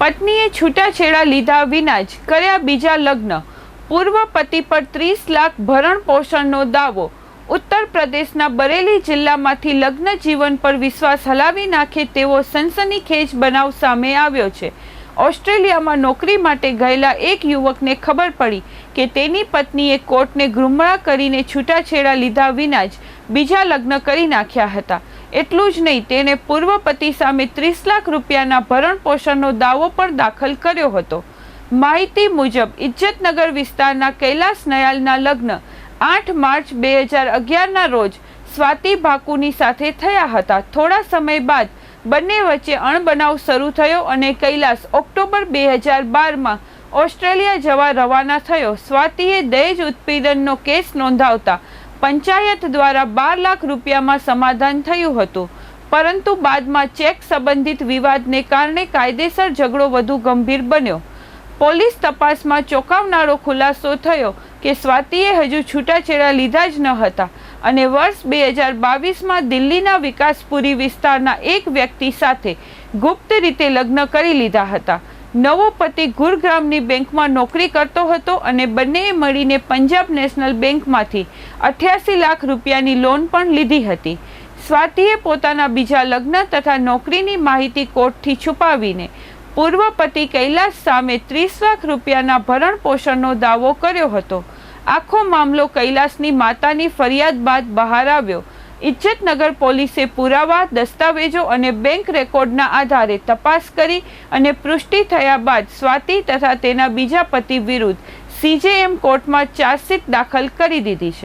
પત્નીએ છૂટાછેડા લીધા વિના જ કર્યા બીજા લગ્ન. પૂર્વ પતિ પર ત્રીસ લાખ ભરણ પોષણનો દાવો. ઉત્તર પ્રદેશના બરેલી જિલ્લામાંથી લગ્ન જીવન પર વિશ્વાસ હલાવી નાખે તેવો સનસનીખેજ બનાવ સામે આવ્યો છે. ઓસ્ટ્રેલિયામાં નોકરી માટે ગયેલા એક યુવકને ખબર પડી કે તેની પત્નીએ કોર્ટને ગુમરાહ કરીને છૂટાછેડા લીધા વિના જ બીજા લગ્ન કરી નાખ્યા હતા. એટલું જ નહીં, તેણે પૂર્વ પતિ સામે ત્રીસ લાખ રૂપિયાના ભરણ પોષણનો દાવો પણ દાખલ કર્યો હતો. માહિતી મુજબ, ઇજ્જતનગર વિસ્તારના કૈલાસ નયાલના લગ્ન આઠ માર્ચ બે હજાર અગિયારના રોજ સ્વાતિ ભાકુની સાથે થયા હતા. થોડા સમય બાદ બંને વચ્ચે અણબનાવ શરૂ થયો અને કૈલાસ ઓક્ટોબર બે હજાર બારમાં ઓસ્ટ્રેલિયા જવા રવાના થયો. સ્વાતિએ દહેજ ઉત્પીડનનો કેસ નોંધાવતા પંચાયત દ્વારા બાર લાખ રૂપિયામાં સમાધાન થયું હતું. પરંતુ બાદમાં ચેક સંબંધિત વિવાદને કારણે કાયદેસર ઝઘડો વધુ ગંભીર બન્યો. પોલીસ તપાસમાં ચોંકાવનારો ખુલાસો થયો કે સ્વાતિએ હજુ છૂટાછેડા લીધા જ ન હતા અને વર્ષ બે હજાર બાવીસમાં દિલ્હીના વિકાસપુરી વિસ્તારના એક વ્યક્તિ સાથે ગુપ્ત રીતે લગ્ન કરી લીધા હતા. નવો પતિ ગુરગ્રામની બેંકમાં નોકરી કરતો હતો અને બંનેએ મળીને પંજાબ નેશનલ બેંકમાંથી અઠ્યાસી લાખ રૂપિયાની લોન પણ લીધી હતી. સ્વાતિએ પોતાના બીજા લગ્ન તથા નોકરીની માહિતી કોર્ટથી છુપાવીને પૂર્વ પતિ કૈલાસ સામે ત્રીસ લાખ રૂપિયાના ભરણ પોષણનો દાવો કર્યો હતો. આખો મામલો કૈલાસની માતાની ફરિયાદ બાદ બહાર આવ્યો ઇજ્જતનગર પોલીસે પુરાવા, દસ્તાવેજો અને બેંક રેકોર્ડના આધારે તપાસ કરી અને પુષ્ટિ થયા બાદ સ્વાતિ તથા તેના બીજા પતિ વિરુદ્ધ સીજેએમ કોર્ટમાં ચાર્જશીટ દાખલ કરી દીધી છે.